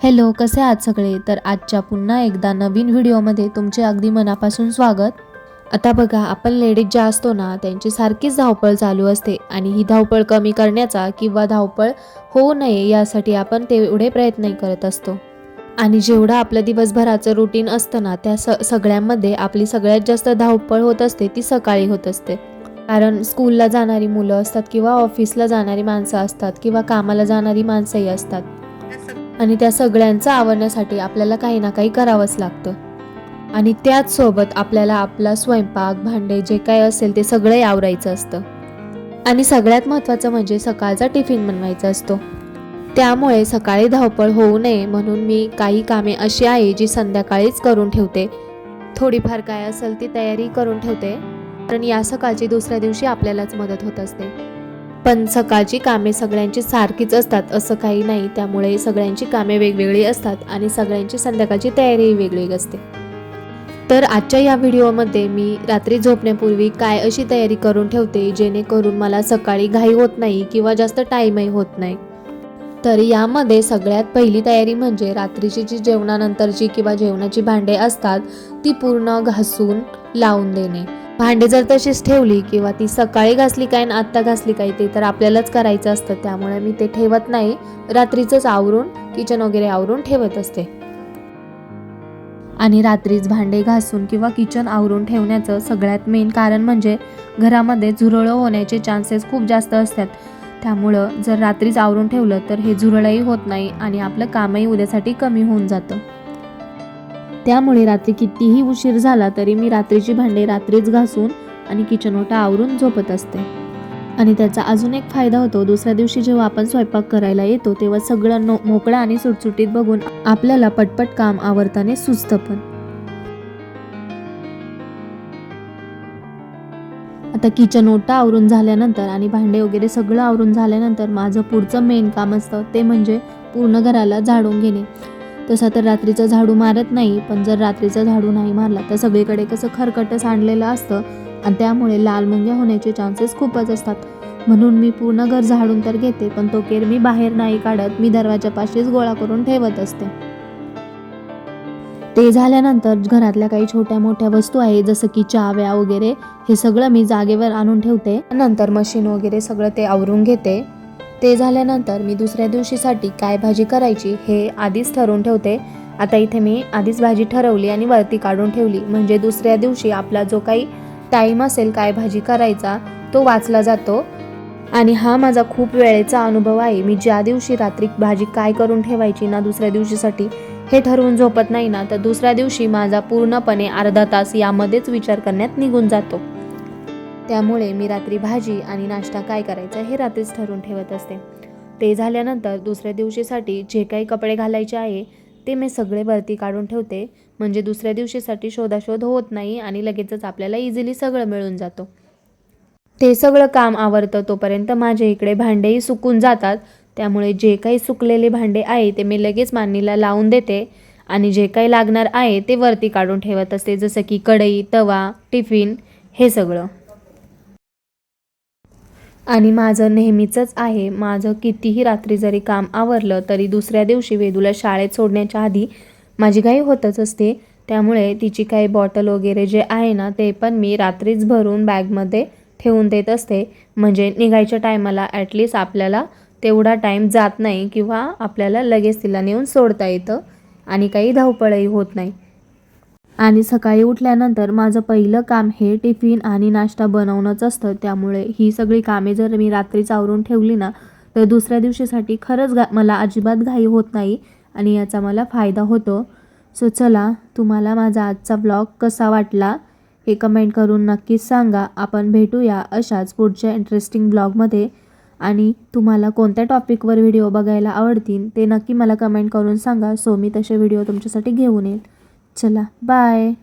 Hello कसे आहात सगळे? तर आजच्या पुन्हा एकदा नवीन व्हिडिओमध्ये तुमचे अगदी मनापासून स्वागत. आता बघा आपण लेडीज ज्या असतो ना त्यांची सारखीच धावपळ चालू असते आणि ही धावपळ कमी करण्याचा किंवा धावपळ होऊ नये यासाठी आपण तेवढे प्रयत्न करत असतो. आणि जेवढं आपलं दिवसभराचं रुटीन असतं ना त्या स सगळ्यांमध्ये आपली सगळ्यात जास्त धावपळ होत असते ती सकाळी होत असते. कारण स्कूलला जाणारी मुलं असतात किंवा ऑफिसला जाणारी माणसं असतात किंवा कामाला जाणारी माणसंही असतात. आणि त्या सगळ्यांचं आवडण्यासाठी आपल्याला काही ना काही करावंच लागतं. आणि त्याचसोबत आपल्याला आपला स्वयंपाक भांडे जे काय असेल ते सगळं आवरायचं असतं. आणि सगळ्यात महत्त्वाचं म्हणजे सकाळचा टिफिन बनवायचा असतो. त्यामुळे सकाळी धावपळ होऊ नये म्हणून मी काही कामे अशी आहे जी संध्याकाळीच करून ठेवते. थोडीफार काय असेल ती तयारी करून ठेवते. कारण या सकाळची दुसऱ्या दिवशी आपल्यालाच मदत होत असते. पण सकाळची कामे सगळ्यांची सारखीच असतात असं काही नाही. त्यामुळे सगळ्यांची कामे वेगवेगळी असतात आणि सगळ्यांची संध्याकाळची तयारीही वेगळी असते. तर आजच्या या व्हिडिओमध्ये मी रात्री झोपण्यापूर्वी काय अशी तयारी करून ठेवते जेणेकरून मला सकाळी घाई होत नाही किंवा जास्त टाईमही होत नाही. तर यामध्ये सगळ्यात पहिली तयारी म्हणजे रात्रीची जी जेवणानंतरची किंवा जेवणाची भांडे असतात ती पूर्ण घासून लावून देणे. भांडे जर तशीच ठेवली किंवा ती सकाळी घासली काय आणि आत्ता घासली काय ते तर आपल्यालाच करायचं असतं. त्यामुळे मी ते ठेवत नाही. रात्रीचंच आवरून किचन वगैरे आवरून ठेवत असते. आणि रात्रीच भांडे घासून किंवा किचन आवरून ठेवण्याचं सगळ्यात मेन कारण म्हणजे घरामध्ये झुरळं होण्याचे चान्सेस खूप जास्त असतात. त्यामुळं जर रात्रीच आवरून ठेवलं तर हे झुरळही होत नाही आणि आपलं कामही उद्यासाठी कमी होऊन जातं. त्यामुळे रात्री कितीही उशीर झाला तरी मी रात्रीची भांडे रात्रीच घासून आणि किचन ओटा आवरून झोपत असते. आणि त्याचा अजून एक फायदा होतो दुसऱ्या दिवशी जेव्हा आपण स्वयंपाक करायला येतो तेव्हा सगळं नो मोकळं आणि सुटसुटीत बघून आपल्याला पटपट काम आवरताने सुचतं पण. आता किचन ओटा आवरून झाल्यानंतर आणि भांडे वगैरे सगळं आवरून झाल्यानंतर माझं पुढचं मेन काम असतं ते म्हणजे पूर्ण घराला झाडून घेणे. तसा तर रात्रीचं झाडू मारत नाही पण जर रात्रीचा झाडू नाही मारला तर सगळीकडे कसं खरकटं सांडलेलं असतं आणि त्यामुळे लाल मुंग्या होण्याचे चान्सेस खूपच असतात. म्हणून मी पूर्ण घर झाडून तर घेते पण तो केर मी बाहेर नाही काढत मी दरवाजापाशीच गोळा करून ठेवत असते. ते झाल्यानंतर घरातल्या काही छोट्या मोठ्या वस्तू आहे जसं की चाव्या वगैरे हे सगळं मी जागेवर आणून ठेवते. नंतर मशीन वगैरे सगळं ते आवरून घेते. ते झाल्यानंतर मी दुसऱ्या दिवशीसाठी काय भाजी करायची हे आधीच ठरवून ठेवते. आता इथे मी आधीच भाजी ठरवली आणि वरती काढून ठेवली. म्हणजे दुसऱ्या दिवशी आपला जो काही टाईम असेल काय भाजी करायचा तो वाचला जातो. आणि हा माझा खूप वेळेचा अनुभव आहे. मी ज्या दिवशी रात्री भाजी काय करून ठेवायची ना दुसऱ्या दिवशीसाठी हे ठरवून झोपत नाही ना तर दुसऱ्या दिवशी माझा पूर्णपणे अर्धा तास यामध्येच विचार करण्यात निघून जातो. त्यामुळे मी रात्री भाजी आणि नाश्ता काय करायचा हे रात्रीच ठरवून ठेवत असते. ते झाल्यानंतर दुसऱ्या दिवशीसाठी जे काही कपडे घालायचे आहे ते मी सगळे वरती काढून ठेवते. म्हणजे दुसऱ्या दिवशीसाठी शोधाशोध होत नाही आणि लगेचच आपल्याला इझिली सगळं मिळून जातं. ते सगळं काम आवरतं तोपर्यंत माझे इकडे भांडेही सुकून जातात. त्यामुळे जे काही सुकलेले भांडे आहे ते मी लगेच मांडणीला लावून देते आणि जे काही लागणार आहे ते वरती काढून ठेवत असते. जसं की कढई तवा टिफिन हे सगळं. आणि माझं नेहमीचंच आहे. माझं कितीही रात्री जरी काम आवरलं तरी दुसऱ्या दिवशी वेदूला शाळेत सोडण्याच्या आधी माझी घाई होतच असते. त्यामुळे तिची काही बॉटल वगैरे जे आहे ना ते पण मी रात्रीच भरून बॅगमध्ये ठेवून देत असते. म्हणजे निघायच्या टायमाला ॲटलिस्ट आपल्याला तेवढा टाईम जात नाही किंवा आपल्याला लगेच तिला नेऊन सोडता येतं आणि काही धावपळही होत नाही. आणि सकाळी उठल्यानंतर माझं पहिलं काम हे टिफिन आणि नाश्ता बनवणंच असतं. त्यामुळे ही सगळी कामे जर मी रात्रीच आवरून ठेवली ना तर दुसऱ्या दिवशीसाठी खरंच गा मला अजिबात घाई होत नाही आणि याचा मला फायदा होतो. सो चला तुम्हाला माझा आजचा ब्लॉग कसा वाटला हे कमेंट करून नक्कीच सांगा. आपण भेटूया अशाच पुढच्या इंटरेस्टिंग ब्लॉगमध्ये आणि तुम्हाला कोणत्या टॉपिकवर व्हिडिओ बघायला आवडतील ते नक्की मला कमेंट करून सांगा. सो मी तसे व्हिडिओ तुमच्यासाठी घेऊन येईल. चला बाय